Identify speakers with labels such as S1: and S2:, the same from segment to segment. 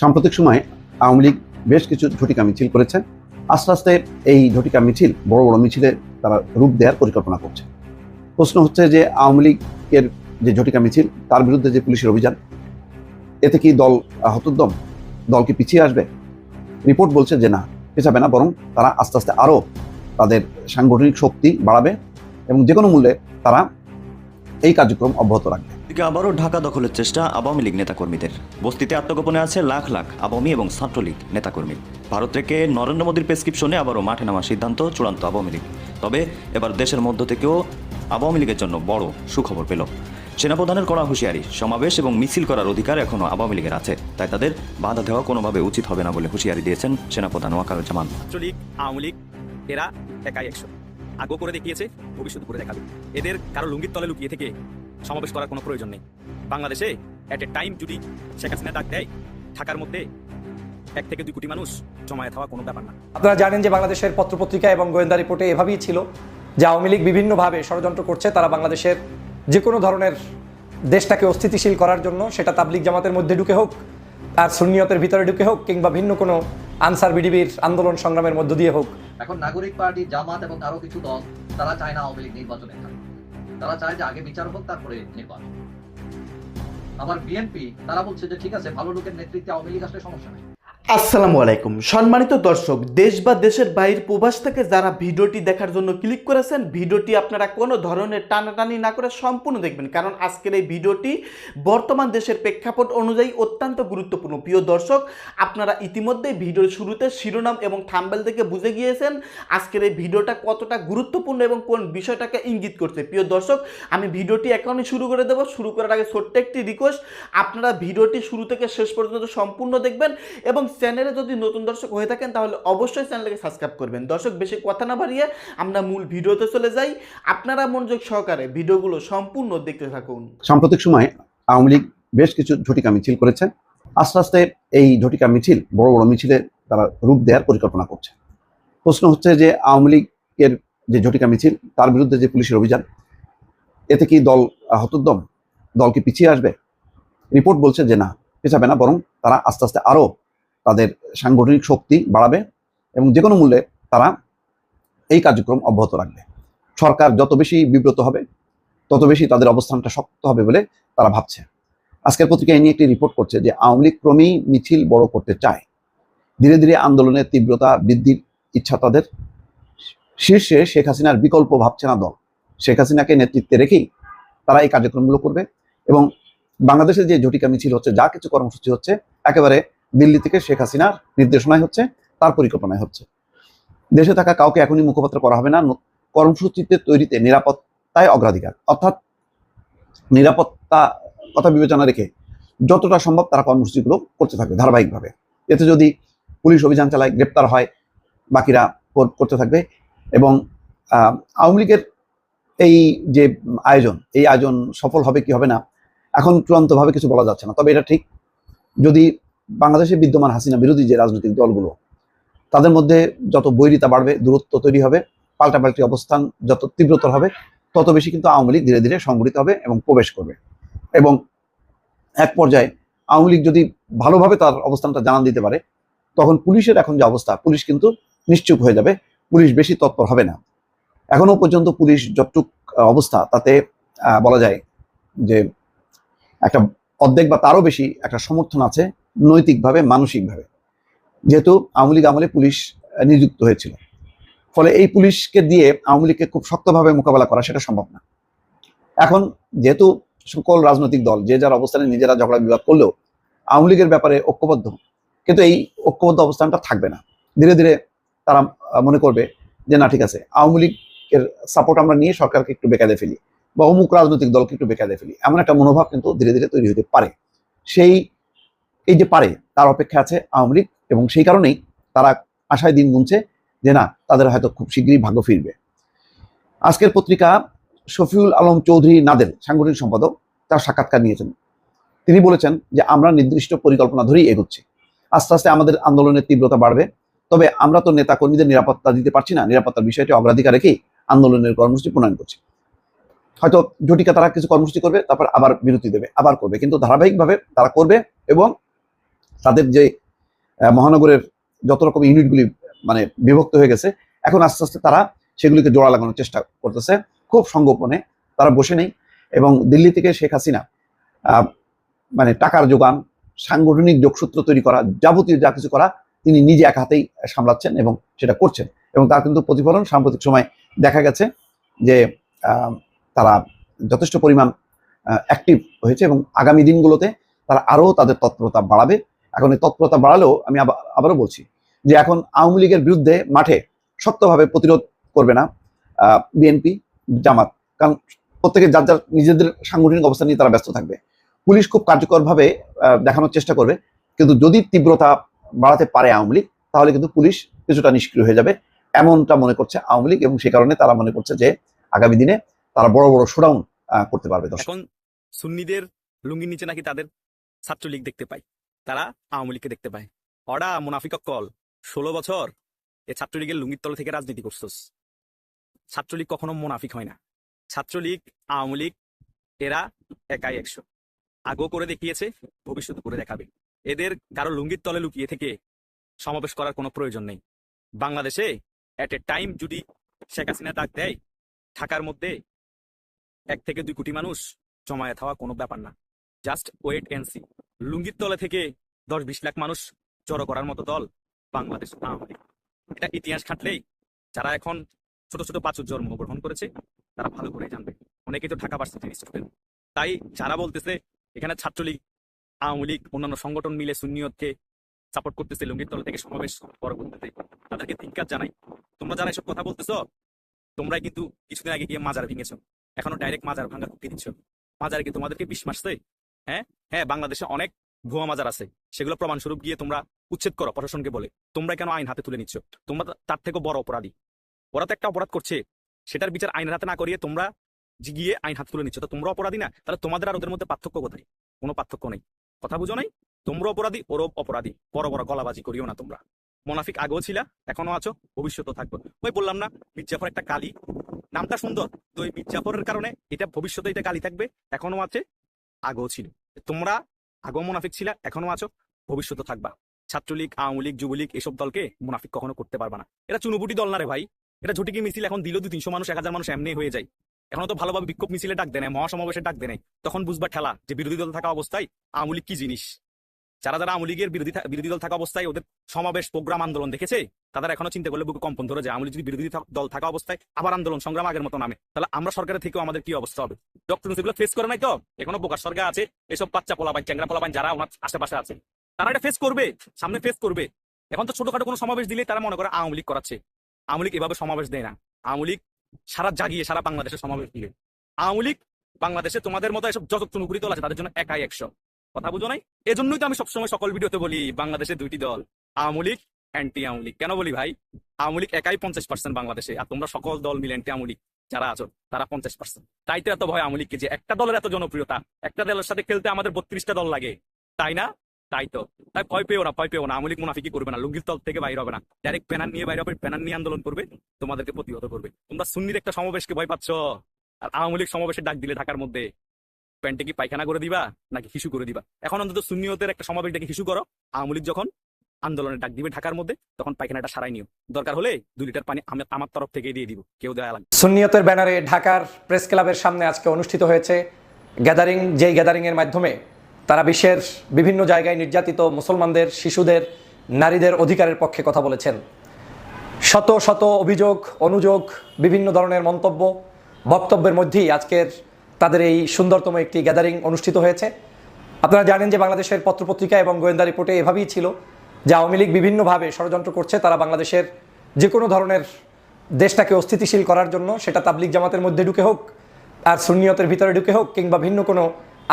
S1: সাম্প্রতিক সময়ে আওয়ামী লীগ বেশ কিছু ঝটিকা মিছিল করেছে। আস্তে আস্তে এই ঝটিকা মিছিল, বড় বড় মিছিলে তারা রূপ দেওয়ার পরিকল্পনা করছে। প্রশ্ন হচ্ছে যে আওয়ামী লীগের যে ঝটিকা মিছিল, তার বিরুদ্ধে যে পুলিশের অভিযান, এতে কি দল হতোদ্যম? দল কি পিছিয়ে আসবে? রিপোর্ট বলছে যে না, পেছাবে না, বরং তারা আস্তে আস্তে আরও তাদের সাংগঠনিক শক্তি বাড়াবে এবং যে কোনো মূল্যে তারা এই কার্যক্রম অব্যাহত রাখবে।
S2: এদিকে আবারও ঢাকা দখলের চেষ্টা আওয়ামী লীগ নেতাকর্মীদের। বস্তিতে আত্মগোপনে আছে লাখ লাখ আওয়ামী এবং ছাত্রলীগ নেতাকর্মী। ভারত থেকে নরেন্দ্র মোদীর প্রেসক্রিপশনে আবারও মাঠে নামার সিদ্ধান্ত চূড়ান্ত আওয়ামী লীগ। তবে এবার দেশের মধ্য থেকেও আওয়ামী লীগের জন্য বড় সুখবর পেল। সেনাপ্রধানের করা হুঁশিয়ারি, সমাবেশ এবং মিছিল করার অধিকার এখনও আওয়ামী লীগের আছে। তাই তাদের বাধা দেওয়া কোনোভাবে উচিত হবে না বলে হুঁশিয়ারি দিয়েছেন সেনাপ্রধান ওয়াকারুজ্জামান।
S3: ছাত্রলীগ, আওয়ামী লীগ, এরা একাই একশো। আগ্রহ করে দেখিয়েছে ভবিষ্যৎ করে দেখাবে। এদের কারও লুঙ্গির তলে লুকিয়ে থেকে সমাবেশ করার কোনো প্রয়োজন নেই। বাংলাদেশে অ্যাট এ টাইম যদি শেখ হাসিনা ডাক দেয় ঢাকার মধ্যে এক থেকে দুই কোটি মানুষ জমায়েত হওয়া কোনো ব্যাপার না।
S4: আপনারা জানেন যে বাংলাদেশের পত্রপত্রিকা এবং গোয়েন্দা রিপোর্টে এভাবেই ছিল যে আওয়ামী লীগ বিভিন্নভাবে ষড়যন্ত্র করছে তারা বাংলাদেশের যে কোনো ধরনের দেশটাকে অস্থিতিশীল করার জন্য সেটা তাবলিক জামাতের মধ্যে ঢুকে হোক আর সুন্নিয়তের ভিতরে ঢুকে হোক কিংবা ভিন্ন কোনো আনসার বিডিবির আন্দোলন সংগ্রামের মধ্য দিয়ে হোক।
S5: এখন নাগরিক পার্টি জামাত এবং আরও কিছু দল তারা চায় না আওয়ামী লীগ নির্বাচনে তারা চায় যে আগে বিচার হোক, তারপরে নির্বাচন। আবার বিএনপি, তারা বলছে যে ঠিক আছে, ভালো লোকের নেতৃত্বে আওয়ামী লীগ আসলে সমস্যা নেই।
S6: আসসালামু আলাইকুম। সম্মানিত দর্শক, দেশ বা দেশের বাইরের প্রবাস থেকে যারা ভিডিওটি দেখার জন্য ক্লিক করেছেন, ভিডিওটি আপনারা কোনো ধরনের টানাটানি না করে সম্পূর্ণ দেখবেন। কারণ আজকের এই ভিডিওটি বর্তমান দেশের প্রেক্ষাপট অনুযায়ী অত্যন্ত গুরুত্বপূর্ণ। প্রিয় দর্শক, আপনারা ইতিমধ্যে ভিডিওর শুরুতে শিরোনাম এবং থাম্বেল থেকে বুঝে গিয়েছেন আজকের এই ভিডিওটা কতটা গুরুত্বপূর্ণ এবং কোন বিষয়টাকে ইঙ্গিত করছে। প্রিয় দর্শক, আমি ভিডিওটি এখনই শুরু করে দেবো। শুরু করার আগে ছোট্ট একটি রিকোয়েস্ট আপনারা ভিডিওটি শুরু থেকে শেষ পর্যন্ত সম্পূর্ণ দেখবেন এবং চ্যানেলে যদি নতুন দর্শক হয়ে থাকেন, তাহলে অবশ্যই চ্যানেলকে সাবস্ক্রাইব করবেন। দর্শক, বেশি কথা না বাড়িয়ে আমরা মূল ভিডিওতে চলে যাই। আপনারা মনোযোগ সহকারে ভিডিওগুলো সম্পূর্ণ দেখতে থাকুন।
S1: সাম্প্রতিক সময়ে আওয়ামী লীগ বেশ কিছু ঝটিকা মিছিল করেছে। আস্তে আস্তে এই ঝটিকা মিছিল, বড় বড় মিছিলে তারা রূপ দেওয়ার পরিকল্পনা করছে। প্রশ্ন হচ্ছে যে আওয়ামী লীগের যে ঝটিকা মিছিল, তার বিরুদ্ধে যে পুলিশের অভিযান, এতে কি দল হতোদ্যম দল কি পিছিয়ে আসবে? রিপোর্ট বলছে যে না, পেছাবে না, বরং তারা আস্তে আস্তে আরও তাদের সাংগঠনিক শক্তি বাড়াবে এবং যে কোনো মূল্যে তারা এই কার্যক্রম অব্যাহত রাখবে। সরকার যত বেশি বিব্রত হবে, তত বেশি তাদের অবস্থানটা শক্ত হবে বলে তারা ভাবছে। আজকের পত্রিকা পত্রিকায় নিয়ে একটি রিপোর্ট করছে যে আওয়ামী লীগ ক্রমেই মিছিল বড় করতে চায়। ধীরে ধীরে আন্দোলনের তীব্রতা বৃদ্ধির ইচ্ছা তাদের। শীর্ষে শেখ হাসিনার বিকল্প ভাবছে না দল। শেখ হাসিনাকে নেতৃত্বে রেখেই তারা এই কার্যক্রমগুলো করবে এবং বাংলাদেশের যে ঝটিকা মিছিল হচ্ছে, যা কিছু কর্মসূচি হচ্ছে, একেবারে দিল্লি থেকে শেখ হাসিনার নির্দেশনায় হচ্ছে, তার পরিকল্পনায় হচ্ছে। দেশে থাকা কাউকে এখনই মুখপাত্র করা হবে না কর্মসূচিতে তৈরিতে নিরাপত্তায় অগ্রাধিকার। অর্থাৎ নিরাপত্তা কথা বিবেচনা রেখে যতটা সম্ভব তারা কর্মসূচিগুলো করতে থাকবে ধারাবাহিকভাবে। এতে যদি পুলিশ অভিযান চালায়, গ্রেপ্তার হয়, বাকিরা করতে থাকবে এবং আওয়ামী লীগের এই যে আয়োজন, এই আয়োজন সফল হবে কি হবে না, এখন চূড়ান্তভাবে কিছু বলা যাচ্ছে না। তবে এটা ঠিক, যদি বাংলাদেশে বিদ্যমান হাসিনা বিরোধী যে রাজনৈতিক দলগুলো, তাদের মধ্যে যত বৈরিতা বাড়বে, দূরত্ব তৈরি হবে, পাল্টাপাল্টি অবস্থান যত তীব্রতর হবে, তত বেশি কিন্তু আওয়ামী লীগ ধীরে ধীরে সংগঠিত হবে এবং প্রবেশ করবে। এবং এক পর্যায়ে আওয়ামী লীগ যদি ভালোভাবে তার অবস্থানটা জানান দিতে পারে, তখন পুলিশের এখন যে অবস্থা, পুলিশ কিন্তু নিশ্চুপ হয়ে যাবে, পুলিশ বেশি তৎপর হবে না। এখনও পর্যন্ত পুলিশ যতটুক অবস্থা, তাতে বলা যায় যে একটা অর্ধেক বা তারও বেশি একটা সমর্থন আছে নৈতিকভাবে, মানসিকভাবে। যেহেতু আওয়ামী লীগ আমলে পুলিশ নিযুক্ত হয়েছিল। ফলে এই পুলিশকে দিয়ে আওয়ামী লীগকে খুব শক্তভাবে মোকাবেলা করা সেটা সম্ভব না। এখন যেহেতু সকল রাজনৈতিক দল, যে যার অবস্থানে নিজেরা ঝগড়া বিবাদ করলেও আওয়ামী লীগের ব্যাপারে ঐক্যবদ্ধ, কিন্তু এই ঐক্যবদ্ধ অবস্থানটা থাকবে না। ধীরে ধীরে তারা মনে করবে যে না, ঠিক আছে, আওয়ামী লীগের সাপোর্ট আমরা নিয়ে সরকারকে একটু বেকায়দে ফেলি বা অমুক রাজনৈতিক দলকে একটু বেকায়দে ফেলি। এমন একটা মনোভাব কিন্তু ধীরে ধীরে তৈরি হতে পারে। সেই এই যে পারে, তার অপেক্ষা আছে আওয়ামী লীগ এবং সেই কারণেই তারা আশায় দিন গুনছে যে না, তাদের হয়তো খুব শীঘ্রই ভাগ্য ফিরবে। আজকের পত্রিকা শফিউল আলম চৌধুরী নাদের, সাংগঠনিক সম্পাদক, তার সাক্ষাৎকার নিয়েছেন। তিনি বলেছেন যে, আমরা নির্দিষ্ট পরিকল্পনা ধরেই এগোচ্ছি। আস্তে আস্তে আমাদের আন্দোলনের তীব্রতা বাড়বে। তবে আমরা তো নেতা কর্মীদের নিরাপত্তা দিতে পারছি না। নিরাপত্তার বিষয়টি অগ্রাধিকার রেখেই আন্দোলনের কর্মসূচি প্রণয়ন করছি। হয়তো জটিকা তারা কিছু কর্মসূচি করবে, তারপর আবার বিরতি দেবে, আবার করবে। কিন্তু ধারাবাহিকভাবে তারা করবে এবং তাদের যে মহানগরের যত রকম ইউনিটগুলি মানে বিভক্ত হয়ে গেছে, এখন আস্তে আস্তে তারা সেগুলিকে জোড়া লাগানোর চেষ্টা করতেছে। খুব সংগোপনে তারা বসে নেই এবং দিল্লি থেকে শেখ হাসিনা মানে টাকার যোগান, সাংগঠনিক যোগসূত্র তৈরি করা, যাবতীয় যা কিছু করা, তিনি নিজে এক হাতেই সামলাচ্ছেন এবং সেটা করছেন। এবং তার কিন্তু প্রতিফলন সাম্প্রতিক সময় দেখা গেছে যে তারা যথেষ্ট পরিমাণ অ্যাক্টিভ হয়েছে এবং আগামী দিনগুলোতে তারা আরও তাদের তৎপরতা বাড়াবে। এখন এই তৎপরতা বাড়ালেও আমি আবার, আবারও বলছি যে এখন আওয়ামী লীগের বিরুদ্ধে মাঠে শক্তভাবে প্রতিরোধ করবে না বিএনপি জামাত। কারণ প্রত্যেকে যার যার নিজেদের সাংগঠনিক অবস্থা নিয়ে তারা ব্যস্ত থাকবে। পুলিশ খুব কার্যকরভাবে দেখানোর চেষ্টা করবে। কিন্তু যদি তীব্রতা বাড়াতে পারে আওয়ামী লীগ, তাহলে কিন্তু পুলিশ কিছুটা নিষ্ক্রিয় হয়ে যাবে, এমনটা মনে করছে আওয়ামী লীগ। এবং সে কারণে তারা মনে করছে যে আগামী দিনে তারা বড় বড় শোডাউন করতে পারবে
S3: এখন সুন্নিদের লুঙ্গির নিচে নাকি তাদের ছাত্রলীগ দেখতে পায় তারা আওয়ামী লীগকে দেখতে পায়। অডা মুনাফিক কল, ষোলো বছর এ ছাত্রলীগের লুঙ্গির তলে থেকে রাজনীতি করছস। ছাত্রলীগ কখনো মুনাফিক হয় না। ছাত্রলীগ, আওয়ামী লীগ, এরা একাই একশো। আগেও করে দেখিয়েছে, ভবিষ্যতে করে দেখাবে। এদের কারও লুঙ্গির তলে লুকিয়ে থেকে সমাবেশ করার কোনো প্রয়োজন নেই। বাংলাদেশে এট এ টাইম যদি শেখ হাসিনা ডাক দেয়, ঢাকার মধ্যে এক থেকে দুই কোটি মানুষ জমায়েত হওয়া কোনো ব্যাপার না। জাস্ট ওয়েট এন্ড সি লুঙ্গির তলে থেকে দশ বিশ লাখ মানুষ জড়ো করার মতো দল বাংলাদেশ আওয়ামী লীগ। এটা ইতিহাস খাটলেই যারা এখন ছোট ছোট পাঁচুর জন্মগ্রহণ করেছে, তারা ভালো করে জানবে। অনেকেই তো ঢাকা ভার্সিটির স্টুডেন্ট তাই যারা বলতেছে এখানে ছাত্রলীগ, আওয়ামী লীগ, অন্যান্য সংগঠন মিলে সুনিয়তকে সাপোর্ট করতেছে লুঙ্গির তলে থেকে সমাবেশ পরবর্তীতে, তাদেরকে ধিক্কার জানাই। তোমরা যারা এসব কথা বলতেছ তোমরা কিন্তু কিছুদিন আগে গিয়ে মাজার ভেঙেছো। এখনও ডাইরেক্ট মাজার ভাঙা ঢুকিয়ে দিচ্ছ। মাজারে কি তোমাদেরকে বিষ মারছে? হ্যাঁ? হ্যাঁ বাংলাদেশে অনেক ভুয়া মাজার আছে। সেগুলো প্রমাণস্বরূপ গিয়ে তোমরা উচ্ছেদ করো প্রশাসনকে বলে। তোমরা কেন আইন হাতে তুলে নিচ্ছ? তোমরা তার থেকে বড় অপরাধী। ওরা তো একটা অপরাধ করছে। সেটার বিচার আইনের হাতে না করিয়ে তোমরা গিয়ে আইন হাতে তুলে নিচ্ছ। তো তোমরা অপরাধী না? তাহলে তোমাদের আর ওদের মধ্যে পার্থক্য কোথায়? কোনো পার্থক্য নেই। কথা বুঝো নাই? তোমরা অপরাধী ওরও অপরাধী। বড় বড় গলাবাজি করিও না তোমরা। মোনাফিক আগেও ছিলা এখনও আছো, ভবিষ্যতেও থাকবে। ওই বললাম না, মির্জাফর একটা কালী। নামটা সুন্দর। তো এই মির্জাফরের কারণে এটা ভবিষ্যতে এটা কালি থাকবে এখনও আছে। আগেও ছিল। তোমরা আগেও মুনাফিক ছিল এখনও আছো, ভবিষ্যতে থাকবা। ছাত্রলীগ, আওয়ামী লীগ, যুবলীগ, এসব দলকে মুনাফিক কখনো করতে পারবা না। এটা চুনুবুটি দল না রে ভাই। এটা ঝটিকি মিছিল, এখন দিল দু তিনশো মানুষ, এক হাজার মানুষ এমনি হয়ে যায়। এখনও তো ভালোভাবে বিক্ষোভ মিছিলে ডাক দেয় মহাসমাবেশে ডাক দেয় তখন বুঝবা খেলা, যে বিরোধী দল থাকা অবস্থায় আওয়ামী লীগ কি জিনিস? যারা যারা আওয়ামী লীগের বিরোধী বিরোধী দল থাকা অবস্থায় ওদের সমাবেশ, প্রোগ্রাম, আন্দোলন দেখেছে, তাদের এখনও চিন্তা করলে বুকে কম্পন ধরে যে আওয়ামী যদি বিরোধী দল থাকা অবস্থায় আবার আন্দোলন, সংগ্রাম আগের মতো নামে। তাহলে আমরা সরকারের থেকেও আমাদের কি অবস্থা হবে? ডক্টর এগুলো ফেস করে নাই তো? এখনও বোকার সরকার আছে, এসব বাচ্চা পোলাবান চ্যাংরা পোলাবান যারা ওনার আশেপাশে আছে, তারা এটা ফেস করবে, সামনে ফেস করবে। এখন তো ছোটখাটো কোনো সমাবেশ দিলে তারা মনে করে আওয়ামী লীগ করাচ্ছে। আওয়ামী লীগ এভাবে সমাবেশ দেয় না। আওয়ামী লীগ সারা জাগিয়ে, সারা বাংলাদেশে সমাবেশ দিবে আওয়ামী লীগ বাংলাদেশে তোমাদের মতো এসব যত চুনুপুরি দল আছে, তাদের জন্য একাই একশো। কথা বুঝো নাই? এজন্যই তো আমি সবসময় সকল ভিডিওতে বলি, বাংলাদেশে দুইটি দল, আওয়ামী লীগ অ্যান্টি আওয়ামী লীগ। কেন বলি ভাই? আওয়ামী লীগ একাই পঞ্চাশ পার্সেন্ট বাংলাদেশে, আর তোমরা সকল দল মিলে অ্যান্টি আওয়ামী লীগ যারা আছো, তারা পঞ্চাশ পার্সেন্ট তাই তো এত ভয় আওয়ামী লীগকে যে একটা দলের এত জনপ্রিয়তা, একটা দলের সাথে খেলতে আমাদের বত্রিশটা দল লাগে। তাই না? তাই তো। তাই ভয় পেও না, ভয় পেও না, আওয়ামী লীগ মুনাফিকি করবে না, লুঙ্গির তল থেকে বাইরে হবে না। ডাইরেক্ট প্যানার নিয়ে বাইরে হবে প্যানার নিয়ে আন্দোলন করবে, তোমাদেরকে প্রতিহত করবে। তোমরা সুন্নির একটা সমাবেশকে ভয় পাচ্ছ, আর আওয়ামী লীগ সমাবেশে ডাক দিলে ঢাকার মধ্যে। প্যান্টে কি পায়খানা করে দিবা নাকি হিসু করে দিবা? এখন অন্তত সুন্নিয়তের একটা সমাবেশ ডেকে হিসু করো। আওয়ামী লীগ যখন আন্দোলনে ডাক দিবে ঢাকার মধ্যে, তখন পায়খানাটা সারাই নিও। দরকার হলে দুই লিটার পানি আমি আমার তরফ থেকে দিয়ে দিব। কেউ দেওয়া লাগবে।
S4: সুন্নিয়তের ব্যানারে ঢাকার প্রেস ক্লাবের সামনে আজকে অনুষ্ঠিত হয়েছে গ্যাদারিং, যেই গ্যাদারিংয়ের মাধ্যমে তারা বিশ্বের বিভিন্ন জায়গায় নির্যাতিত মুসলমানদের, শিশুদের, নারীদের অধিকারের পক্ষে কথা বলেছেন। শত শত অভিযোগ, অনুযোগ, বিভিন্ন ধরনের মন্তব্য, বক্তব্যের মধ্যেই আজকের তাদের এই সুন্দরতম একটি গ্যাদারিং অনুষ্ঠিত হয়েছে। আপনারা জানেন যে বাংলাদেশের পত্রপত্রিকা এবং গোয়েন্দা রিপোর্টে এভাবেই ছিল যে আওয়ামী লীগ বিভিন্নভাবে ষড়যন্ত্র করছে, তারা বাংলাদেশের যে কোনো ধরনের দেশটাকে অস্থিতিশীল করার জন্য, সেটা তাবলিগ জামাতের মধ্যে ঢুকে হোক, আর সুনিয়তের ভিতরে ঢুকে হোক, কিংবা ভিন্ন কোনো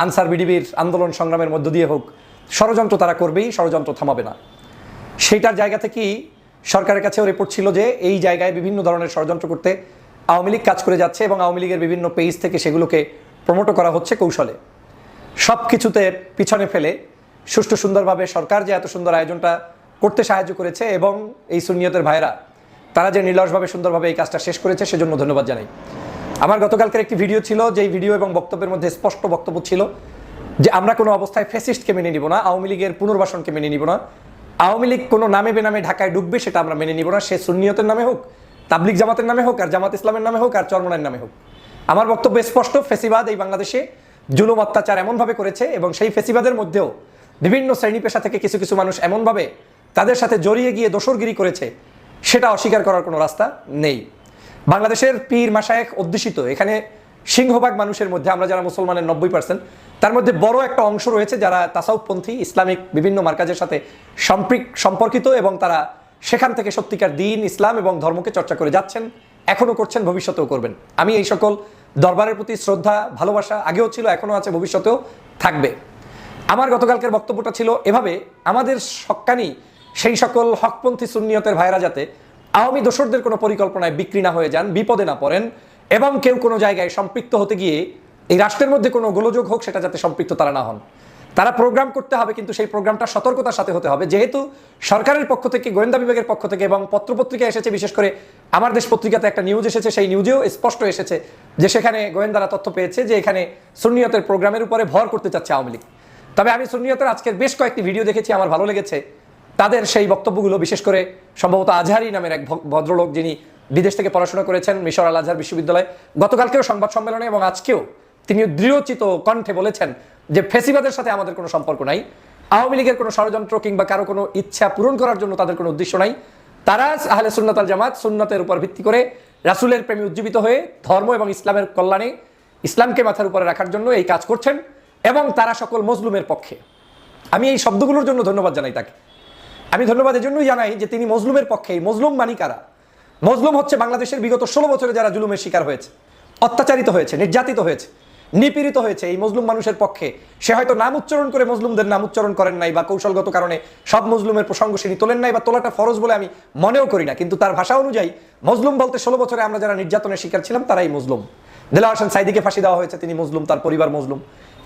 S4: আনসার বিডিবির আন্দোলন সংগ্রামের মধ্য দিয়ে হোক, ষড়যন্ত্র তারা করবেই, ষড়যন্ত্র থামাবে না। সেইটার জায়গা থেকেই সরকারের কাছেও রিপোর্ট ছিল যে এই জায়গায় বিভিন্ন ধরনের ষড়যন্ত্র করতে আওয়ামী লীগ কাজ করে যাচ্ছে এবং আওয়ামী লীগের বিভিন্ন পেজ থেকে সেগুলোকে প্রমোট করা হচ্ছে কৌশলে। সব কিছুতে পিছনে ফেলে সুষ্ঠু সুন্দরভাবে সরকার যে এত সুন্দর আয়োজনটা করতে সাহায্য করেছে এবং এই সুনিয়তের ভাইরা তারা যে নির্লসভাবে সুন্দরভাবে এই কাজটা শেষ করেছে সেজন্য ধন্যবাদ জানাই। আমার গতকালকের একটি ভিডিও ছিল, যেই ভিডিও এবং বক্তব্যের মধ্যে স্পষ্ট বক্তব্য ছিল যে আমরা কোনো অবস্থায় ফেসিস্টকে মেনে নিব না, আওয়ামী লীগের পুনর্বাসনকে মেনে নিব না। আওয়ামী লীগ কোনো নামে বেনামে ঢাকায় ঢুকবে সেটা আমরা মেনে নিব না, সে সুন্নিয়তের নামে হোক তাবলিক জামাতের নামে হোক আর জামাত ইসলামের নামে হোক আর চরমনার নামে হোক। আমার বক্তব্য স্পষ্ট, ফেসিবাদ এই বাংলাদেশে জুলুম অত্যাচার এমনভাবে করেছে এবং সেই ফেসিবাদের মধ্যেও বিভিন্ন শ্রেণি পেশা থেকে কিছু কিছু মানুষ এমনভাবে তাদের সাথে জড়িয়ে গিয়ে দোসরগিরি করেছে, সেটা অস্বীকার করার কোনো রাস্তা নেই। বাংলাদেশের পীর মাসায়েক অধ্যুষিত, এখানে সিংহভাগ মানুষের মধ্যে, আমরা যারা মুসলমানের নব্বই পার্সেন্ট তার মধ্যে বড় একটা অংশ রয়েছে যারা তাসাউপন্থী ইসলামিক বিভিন্ন মার্কাজের সাথে সম্পর্কিত এবং তারা সেখান থেকে সত্যিকার দিন, ইসলাম এবং ধর্মকে চর্চা করে যাচ্ছেন, এখনও করছেন, ভবিষ্যতেও করবেন। আমি এই সকল দরবারের প্রতি শ্রদ্ধা, ভালোবাসা আগেও ছিল, এখনও আছে, ভবিষ্যতেও থাকবে। আমার গতকালকের বক্তব্যটা ছিল এভাবে, আমাদের সক্কানি সেই সকল হকপন্থী সুন্নিয়তের ভাইরা যাতে আওয়ামী দোসরদের কোনো পরিকল্পনায় বিক্রি না হয়ে যান, বিপদে না পড়েন, এবং কেউ কোনো জায়গায় সম্পৃক্ত হতে গিয়ে এই রাষ্ট্রের মধ্যে কোনো গোলযোগ হোক, সেটা যাতে সম্পৃক্ত তারা না হন। তারা প্রোগ্রাম করতে হবে, কিন্তু সেই প্রোগ্রামটা সতর্কতার সাথে হতে হবে। যেহেতু সরকারের পক্ষ থেকে, গোয়েন্দা বিভাগের পক্ষ থেকে এবং পত্রপত্রিকা এসেছে, বিশেষ করে আমার দেশ পত্রিকাতে একটা নিউজ এসেছে, সেই নিউজেও স্পষ্ট এসেছে যে সেখানে গোয়েন্দারা তথ্য পেয়েছে যে এখানে সুনিয়তের প্রোগ্রামের উপরে ভর করতে চাচ্ছে আওয়ামী লীগ। তবে আমি সুন্নিয়তের আজকের বেশ কয়েকটি ভিডিও দেখেছি, আমার ভালো লেগেছে। তাদের সেই বক্তব্যগুলো, বিশেষ করে সম্ভবত আজহারি নামের এক ভদ্রলোক যিনি বিদেশ থেকে পড়াশোনা করেছেন মিশর আল আজহার বিশ্ববিদ্যালয়। গতকালকেও সংবাদ সম্মেলনে এবং আজকেও তিনি দৃঢ়চিত কণ্ঠে বলেছেন যে ফেসিবাদের সাথে আমাদের কোনো সম্পর্ক নাই। আওয়ামী লীগের কোনো ষড়যন্ত্র কিংবা কারও কোনো ইচ্ছা পূরণ করার জন্য তাদের কোনো উদ্দেশ্য নাই। তারা আহলে সুন্নাত আল জামাত সুন্নতের উপর ভিত্তি করে রাসূলের প্রেমে উজ্জীবিত হয়ে ধর্ম এবং ইসলামের কল্যাণে ইসলামকে মাথার উপরে রাখার জন্য এই কাজ করছেন এবং তারা সকল মজলুমের পক্ষে। আমি এই শব্দগুলোর জন্য ধন্যবাদ জানাই তাকে। আমি ধন্যবাদ এজন্যই জানাই যে তিনি মজলুমের পক্ষে মজলুম মানি কারা? মজলুম হচ্ছে বাংলাদেশের বিগত ষোলো বছরে যারা জুলুমের শিকার হয়েছে, অত্যাচারিত হয়েছে, নির্যাতিত হয়েছে। নিপীড়িত হয়েছে এই মজলুম মানুষের পক্ষে। সে হয়তো নাম উচ্চারণ করে মজলুমদের নাম উচ্চারণ করেন নাই বা কৌশলগত কারণে সব মজলুমের প্রসঙ্গ তিনি তোলেন নাই বা তোলাটা ফরজ বলে আমি মনেও করি না। কিন্তু তার ভাষা অনুযায়ী মজলুম বলতে ষোলো বছরে আমরা যারা নির্যাতনের শিকার ছিলাম, তারাই মজলুম। দেলা হাসান সাইদিকে ফাঁসি দেওয়া হয়েছে, তিনি মজলুম, তার পরিবার মজলুম।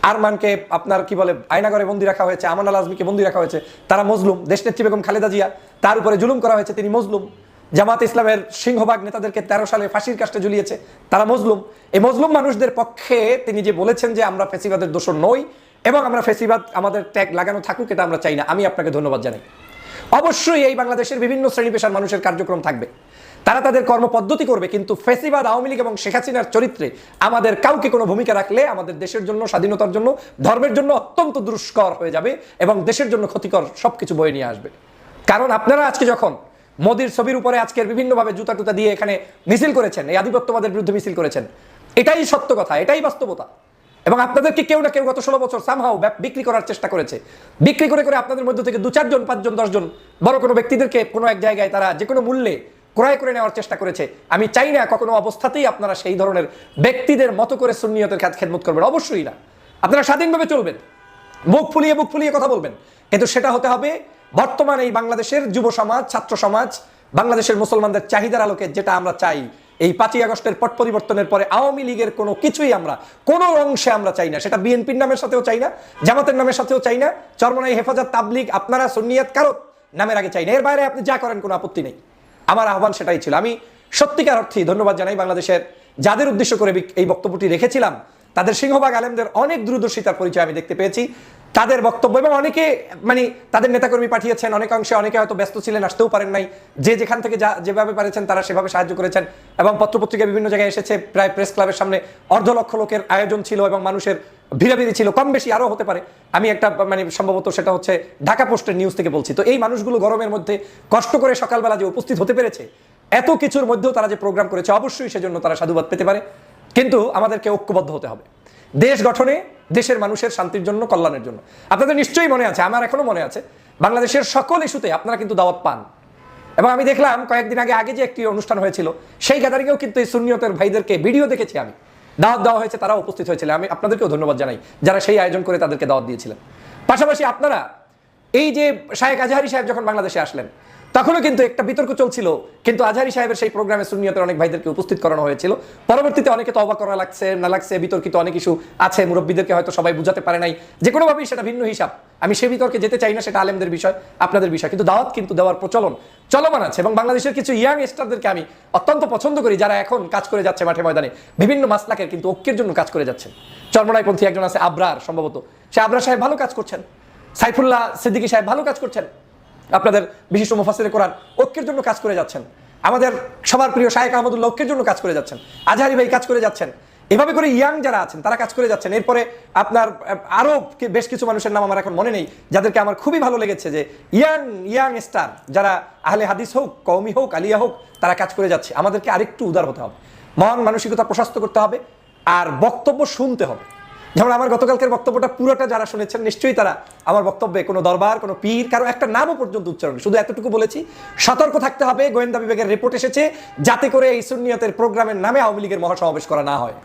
S4: আরমানকে আপনার কি বলে, আয়নাগরে বন্দি রাখা হয়েছে, আমান আল আজমিকে বন্দি রাখা হয়েছে, তারা মজলুম। দেশনেত্রী বেগম খালেদা জিয়া, তার উপরে জুলুম করা হয়েছে, তিনি মজলুম। জামাত ইসলামের সিংহভাগ নেতাদেরকে তেরো সালে ফাঁসির কাষ্টে ঝুলিয়েছে, তারা মজলুম। এই মজলুম মানুষদের পক্ষে তিনি যে বলেছেন যে আমরা ফেসিবাদের দোষর নই এবং আমরা ফেসিবাদ, আমাদের ট্যাগ লাগানো থাকুক, এটা আমরা চাই না। আমি আপনাকে ধন্যবাদ জানাই। অবশ্যই এই বাংলাদেশের বিভিন্ন শ্রেণি পেশার মানুষের কার্যক্রম থাকবে। তারা তাদের কর্মপদ্ধতি করবে, কিন্তু ফেসিবাদ, আওয়ামী লীগ এবং শেখ হাসিনার চরিত্রে আমাদের কাউকে কোনো ভূমিকা রাখলে আমাদের দেশের জন্য, স্বাধীনতার জন্য, ধর্মের জন্য অত্যন্ত দুষ্কর হয়ে যাবে এবং দেশের জন্য ক্ষতিকর সবকিছু বয়ে নিয়ে আসবে। কারণ আপনারা আজকে যখন মোদির ছবির উপরে আজকের বিভিন্নভাবে জুতা টুতা দিয়ে এখানে মিছিল করেছেন, এই আধিপত্যবাদের বিরুদ্ধে মিছিল করেছেন। এটাই সত্য কথা, এটাই বাস্তবতা। এবং আপনাদেরকে কেউ না কেউ গত ষোলো বছর সামহাও বিক্রি করার চেষ্টা করেছে। বিক্রি করে করে আপনাদের মধ্যে থেকে দু চারজন, পাঁচজন, দশজন বড় কোনো ব্যক্তিদেরকে কোনো এক জায়গায় তারা যে কোনো মূল্যে ক্রয় করে নেওয়ার চেষ্টা করেছে। আমি চাই না কখনো অবস্থাতেই আপনারা সেই ধরনের ব্যক্তিদের মতো করে সুন্নিয়তের কাজ খেদমত করবেন, অবশ্যই না। আপনারা স্বাধীনভাবে চলবেন। মুখ ফুলিয়ে বুক ফুলিয়ে কথা বলবেন। কিন্তু সেটা হতে হবে বর্তমান এই বাংলাদেশের যুব সমাজ, ছাত্র সমাজ, বাংলাদেশের মুসলমানদের চাহিদার আলোকে যেটা আমরা চাই, এই পাঁচই আগস্টের পট পরিবর্তনের পরে আওয়ামী লীগের কোনো কিছুই আমরা, কোনো অংশে আমরা চাই না। সেটা বিএনপির নামের সাথেও চাই না, জামাতের নামের সাথেও চাই না, চরমনাই হেফাজত, তাবলিগ, আপনারা, সুন্নিয়াত কারও নামের আগে চাই না। এর বাইরে আপনি যা করেন কোনো আপত্তি নেই। আমার আহ্বান সেটাই ছিল। আমি সত্যিকার অর্থেই ধন্যবাদ জানাই বাংলাদেশের যাদের উদ্দেশ্য করে এই বক্তব্যটি রেখেছিলাম। তাদের সিংহবাগ আলেমদের অনেক দূরদর্শিতার পরিচয় আমি দেখতে পেয়েছি। তাদের বক্তব্য এবং অনেকে মানে তাদের নেতাকর্মী পাঠিয়েছেন অনেক অংশে অনেকে হয়তো ব্যস্ত ছিলেন, আসতেও পারেন নাই। যে যেখান থেকে যা, যেভাবে পারেছেন, তারা সেভাবে সাহায্য করেছেন এবং পত্রপত্রিকা বিভিন্ন জায়গায় এসেছে। প্রায় প্রেস ক্লাবের সামনে অর্ধ লক্ষ লোকের আয়োজন ছিল এবং মানুষের ভিড়াভিড়ি ছিল, কম বেশি আরও হতে পারে। আমি একটা মানে সম্ভবত সেটা হচ্ছে ঢাকা পোস্টের নিউজ থেকে বলছি। তো এই মানুষগুলো গরমের মধ্যে কষ্ট করে সকালবেলা যে উপস্থিত হতে পেরেছে, এত কিছুর মধ্যেও তারা যে প্রোগ্রাম করেছে, অবশ্যই সেজন্য তারা সাধুবাদ পেতে পারে। কিন্তু আমাদেরকে ঐক্যবদ্ধ হতে হবে। দেশ গঠনে দেশের মানুষের শান্তির জন্য, কল্যাণের জন্য। আপনাদের নিশ্চয়ই মনে আছে, আমার এখনও মনে আছে, বাংলাদেশের সকল ইস্যুতে আপনারা কিন্তু দাওয়াত পান। এবং আমি দেখলাম কয়েকদিন আগে আগে যে একটি অনুষ্ঠান হয়েছিল, সেই গ্যাদারিংয়েও কিন্তু এই সুনিয়তের ভাইদেরকে ভিডিও দেখেছি আমি। দাওয়াত দেওয়া হয়েছে তারা উপস্থিত হয়েছিল। আমি আপনাদেরকেও ধন্যবাদ জানাই, যারা সেই আয়োজন করে তাদেরকে দাওয়াত দিয়েছিলেন। পাশাপাশি আপনারা, এই যে শাহেক আজহারি সাহেব যখন বাংলাদেশে আসলেন তখনও কিন্তু একটা বিতর্ক চলছিল। কিন্তু আজহারি সাহেবের সেই প্রোগ্রামে সুন্নিয়তের অনেক ভাইদেরকে উপস্থিত করানো হয়েছিল। পরবর্তীতে অনেকে তো অবাক করা লাগছে, না লাগছে বিতর্কিত অনেক ইস্যু আছে, মুরব্বীদেরকে হয়তো সবাই বুঝাতে পারে নাই। যে কোনোভাবেই সেটা ভিন্ন হিসাব। আমি সে বিতর্কে যেতে চাই না, সেটা আলেমদের বিষয়, আপনাদের বিষয়। কিন্তু দাওয়াত কিন্তু দেওয়ার প্রচলন চলমান আছে এবং বাংলাদেশের কিছু ইয়াং স্টারদেরকে আমি অত্যন্ত পছন্দ করি, যারা এখন কাজ করে যাচ্ছে মাঠে ময়দানে। বিভিন্ন মাসলাকের কিন্তু ঐক্যের জন্য কাজ করে যাচ্ছে চর্মনাইপন্থী একজন আছে আবরার, সম্ভবত। সে আবরা সাহেব ভালো কাজ করছেন। সাইফুল্লাহ সিদ্দিকী সাহেব ভালো কাজ করছেন। আপনাদের বিশিষ্ট মুফাসির কোরআন ঐক্যের জন্য কাজ করে যাচ্ছেন। আমাদের সবার প্রিয় শাহেক আহমদুল্লাহ ঐক্যের জন্য কাজ করে যাচ্ছেন। আজহারি ভাই কাজ করে যাচ্ছেন। এভাবে করে ইয়াং যারা আছেন তারা কাজ করে যাচ্ছেন। এরপরে আপনার আহ, আরও কি- বেশ কিছু মানুষের নাম আমার এখন মনে নেই যাদেরকে আমার খুবই ভালো লেগেছে যে ইয়াং ইয়াং স্টার যারা আহলে হাদিস হোক কওমি হোক আলিয়া হোক তারা কাজ করে যাচ্ছে। আমাদেরকে আরেকটু উদার হতে হবে। মহান মানসিকতা প্রশস্ত করতে হবে আর বক্তব্য শুনতে হবে। যেমন আমার গতকালকের বক্তব্যটা পুরোটা যারা শুনেছেন, নিশ্চয়ই তারা আমার বক্তব্যে কোনো দরবার, কোনো পীর, কারও একটা নামও পর্যন্ত উচ্চারণ শুধু এতটুকু বলেছি, সতর্ক থাকতে হবে, গোয়েন্দা বিভাগের রিপোর্ট এসেছে, যাতে করে এই সুনিয়তের প্রোগ্রামের নামে আওয়ামী লীগের মহাসমাবেশ করা না হয়।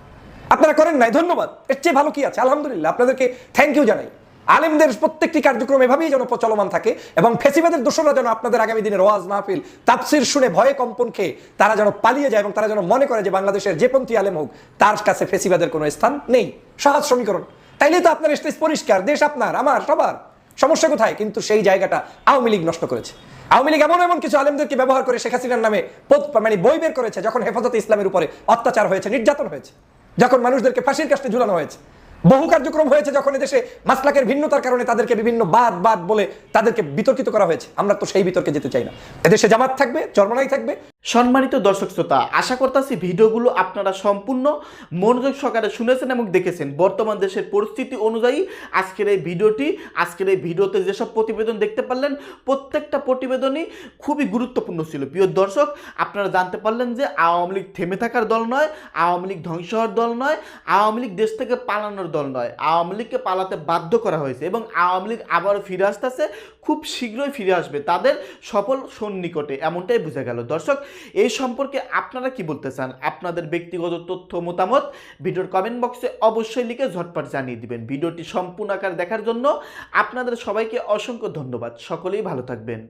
S4: আপনারা করেন নাই, ধন্যবাদ। এর চেয়ে ভালো কি আছে? আলহামদুলিল্লাহ, আপনাদেরকে থ্যাংক ইউ জানাই। আলেমদের প্রত্যেকটি কার্যক্রম এভাবেই যেন চলমান থাকে এবং ফেসিবাদের দোষরা যেন আপনাদের আগামী দিনের ওয়াজ মাহফিল, তাফসির শুনে ভয়ে কম্পন খেয়ে তারা যেন পালিয়ে যায় এবং তারা যেন মনে করে যে বাংলাদেশের যে পন্থী আলেম হোক, তার কাছে ফেসিবাদের কোনো স্থান নেই। সহজ সমীকরণ। তাইলেই তো আপনার স্টেজ পরিষ্কার, দেশ আপনার, আমার, সবার। সমস্যা কোথায়? কিন্তু সেই জায়গাটা আওয়ামী লীগ নষ্ট করেছে। আওয়ামী লীগ এমন এমন কিছু আলেমদেরকে ব্যবহার করে শেখ হাসিনার নামে মানে বই বের করেছে, যখন হেফাজতে ইসলামের উপরে অত্যাচার হয়েছে, নির্যাতন হয়েছে। যখন মানুষদেরকে ফাঁসির কাছে ঝুলানো হয়েছে। বহু কার্যক্রম হয়েছে যখন এদেশে মাসলাকের ভিন্নতার কারণে তাদেরকে বিভিন্ন বাদ বাদ বলে তাদেরকে বিতর্কিত করা হয়েছে। আমরা তো সেই বিতর্কে যেতে চাই না। এদেশে জামাত থাকবে, চরমনাই থাকবে
S6: সম্মানিত দর্শক শ্রোতা, আশা করতেছি ভিডিওগুলো আপনারা সম্পূর্ণ মনোযোগ সহকারে শুনেছেন এবং দেখেছেন। বর্তমান দেশের পরিস্থিতি অনুযায়ী আজকের এই ভিডিওটি, আজকের এই ভিডিওতে যেসব প্রতিবেদন দেখতে পারলেন, প্রত্যেকটা প্রতিবেদনই খুবই গুরুত্বপূর্ণ ছিল। প্রিয় দর্শক, আপনারা জানতে পারলেন যে আওয়ামী লীগ থেমে থাকার দল নয়, আওয়ামী লীগ ধ্বংস হওয়ার দল নয়, আওয়ামী লীগ দেশ থেকে পালানোর দল নয়, আওয়ামী লীগকে পালাতে বাধ্য করা হয়েছে এবং আওয়ামী লীগ আবারও ফিরে আসতেছে, খুব শীঘ্রই ফিরে আসবে তাদের সফল সন্নিকটে, এমনটাই বোঝা গেল। দর্শক এই সম্পর্কে আপনারা কি বলতে চান? আপনাদের ব্যক্তিগত তথ্য, মতামত ভিডিওর কমেন্ট বক্সে অবশ্যই লিখে ঝটপট জানিয়ে দিবেন। ভিডিওটি সম্পূর্ণ আকার দেখার জন্য আপনাদের সবাইকে অসংখ্য ধন্যবাদ। সকলেই ভালো থাকবেন।